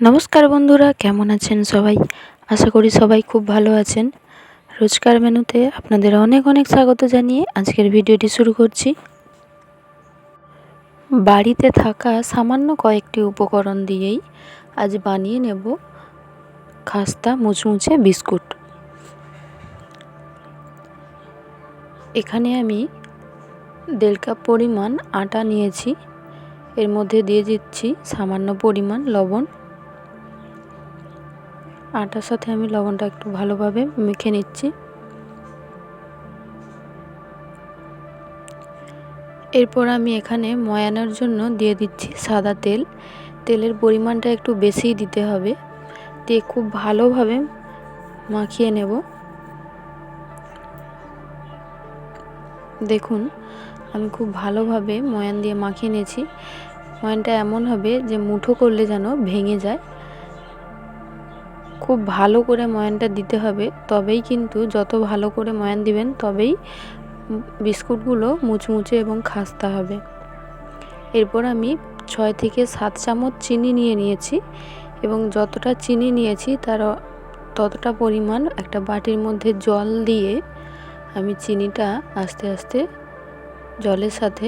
নমস্কার বন্ধুরা, কেমন আছেন সবাই? আশা করি সবাই খুব ভালো আছেন। রোজকার মেনুতে আপনাদের অনেক অনেক স্বাগত জানিয়ে আজকের ভিডিওটি শুরু করছি। বাড়িতে থাকা সামান্য কয়েকটি উপকরণ দিয়েই আজ বানিয়ে নেব খাস্তা, মুচমুচে বিস্কুট। এখানে আমি দেড় কাপ পরিমাণ আটা নিয়েছি। এর মধ্যে দিয়ে দিচ্ছি সামান্য পরিমাণ লবণ। আটার সাথে আমি লবণটা একটু ভালোভাবে মেখে নিচ্ছি। এরপর আমি এখানে ময়ানোর জন্য দিয়ে দিচ্ছি সাদা তেল। তেলের পরিমাণটা একটু বেশিই দিতে হবে। দিয়ে খুব ভালোভাবে মাখিয়ে নেব। দেখুন, আমি খুব ভালোভাবে ময়ান দিয়ে মাখিয়ে নিয়েছি। ময়ানটা এমন হবে যে মুঠো করলে যেন ভেঙে যায়। খুব ভালো করে ময়ানটা দিতে হবে, তবেই কিন্তু যত ভালো করে ময়ান দিবেন তবেই বিস্কুটগুলো মুচমুচে এবং খাস্তা হবে। এরপর আমি ছয় থেকে সাত চামচ চিনি নিয়ে নিয়েছি এবং যতটা চিনি নিয়েছি তার ততটা পরিমাণ একটা বাটির মধ্যে জল দিয়ে আমি চিনিটা আস্তে আস্তে জলের সাথে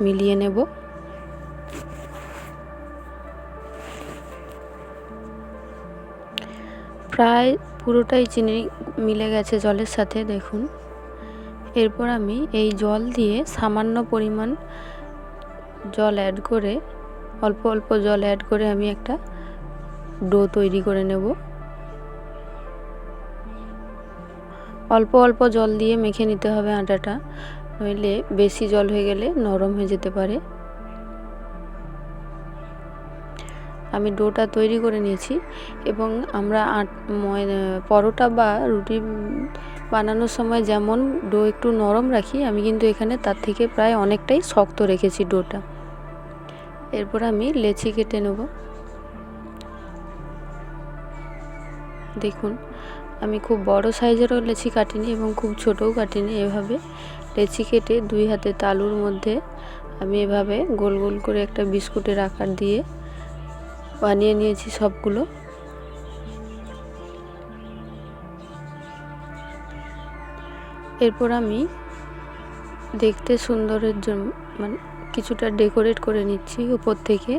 মিলিয়ে নেব। প্রায় পুরোটাই চিনি মিলে গেছে জলের সাথে, দেখুন। এরপর আমি এই জল দিয়ে সামান্য পরিমাণ জল অ্যাড করে, অল্প অল্প জল অ্যাড করে আমি একটা ডো তৈরি করে নেব। অল্প অল্প জল দিয়ে মেখে নিতে হবে আটাটা, নইলে বেশি জল হয়ে গেলে নরম হয়ে যেতে পারে। আমি ডোটা তৈরি করে নিয়েছি এবং আমরা আট পরোটা বা রুটি বানানোর সময় যেমন ডো একটু নরম রাখি, আমি কিন্তু এখানে তার থেকে প্রায় অনেকটাই শক্ত রেখেছি ডোটা। এরপর আমি লেচি কেটে নেব। দেখুন, আমি খুব বড় সাইজেরও লেচি কাটিনি এবং খুব ছোটও কাটিনি। এভাবে লেচি কেটে দুই হাতে তালুর মধ্যে আমি এভাবে গোল গোল করে একটা বিস্কুটের আকার দিয়ে বানিয়ে নিয়েছি সবগুলো। এরপর আমি দেখতে সুন্দরের জন্য মানে কিছুটা ডেকোরেট করে নিচ্ছি উপর থেকে।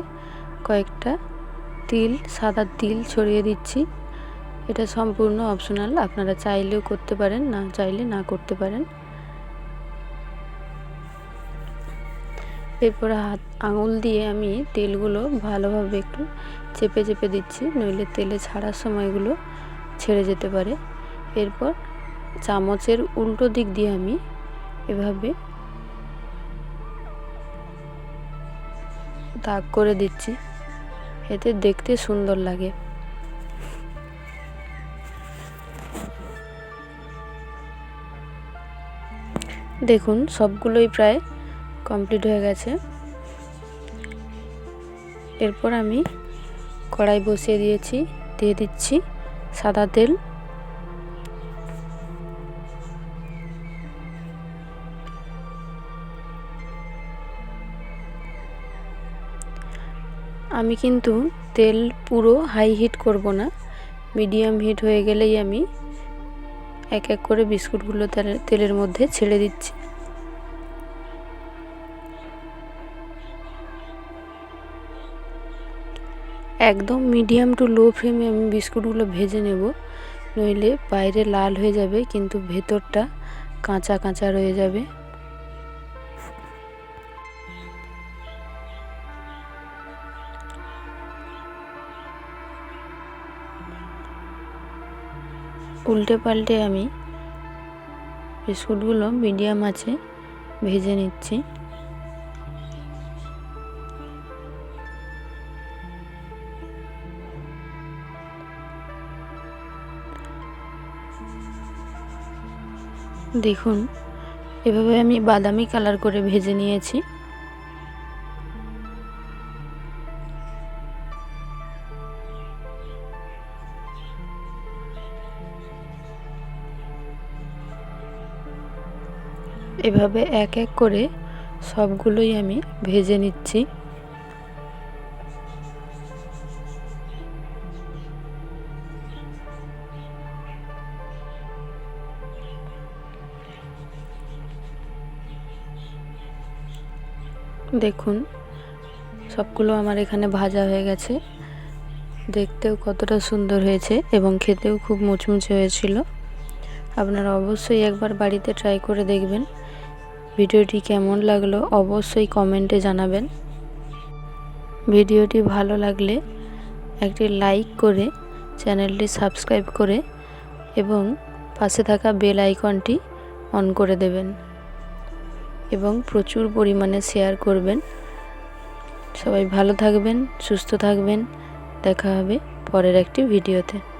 কয়েকটা তিল, সাদা তিল ছড়িয়ে দিচ্ছি। এটা সম্পূর্ণ অপশনাল, আপনারা চাইলেও করতে পারেন, না চাইলে না করতে পারেন। এরপর হাত, আঙুল দিয়ে আমি তেলগুলো ভালোভাবে একটু চেপে চেপে দিচ্ছি, নইলে তেলে ছাড়ার সময়গুলো ছেড়ে যেতে পারে। এরপর চামচের উল্টো দিক দিয়ে আমি এভাবে দাগ করে দিচ্ছি, এতে দেখতে সুন্দর লাগে। দেখুন, সবগুলোই প্রায় কমপ্লিট হয়ে গেছে। এরপর আমি কড়াই বসিয়ে দিয়েছি, দিয়ে দিচ্ছি সাদা তেল। আমি কিন্তু তেল পুরো হাই হিট করব না, মিডিয়াম হিট হয়ে গেলেই আমি এক এক করে বিস্কুটগুলো তেলের মধ্যে ছেড়ে দিচ্ছি। একদম মিডিয়াম টু লো ফ্লেমে আমি বিস্কুটগুলো ভেজে নেব। নইলে বাইরে লাল হয়ে যাবে, কিন্তু ভেতরটা কাঁচা কাঁচা রয়ে যাবে। উল্টে পাল্টে আমি বিস্কুটগুলো মিডিয়াম আছে, ভেজে নিচ্ছি। দেখুন, এভাবে আমি বাদামি কালার করে ভেজে নিয়েছি। এভাবে এক এক করে সবগুলোই আমি ভেজে নিচ্ছি। দেখুন, সবগুলো আমার এখানে ভাজা হয়ে গেছে। দেখতেও কতটা সুন্দর হয়েছে এবং খেতেও খুব মুচমুচে হয়েছিল। আপনারা অবশ্যই একবার বাড়িতে ট্রাই করে দেখবেন। ভিডিওটি কেমন লাগল অবশ্যই কমেন্টে জানাবেন। ভিডিওটি ভালো লাগলে একটি লাইক করে চ্যানেলটি সাবস্ক্রাইব করে এবং পাশে থাকা বেল আইকনটি অন করে দেবেন। এবং প্রচুর পরিমাণে শেয়ার করবেন। সবাই ভালো থাকবেন, সুস্থ থাকবেন। দেখা হবে পরের একটি ভিডিওতে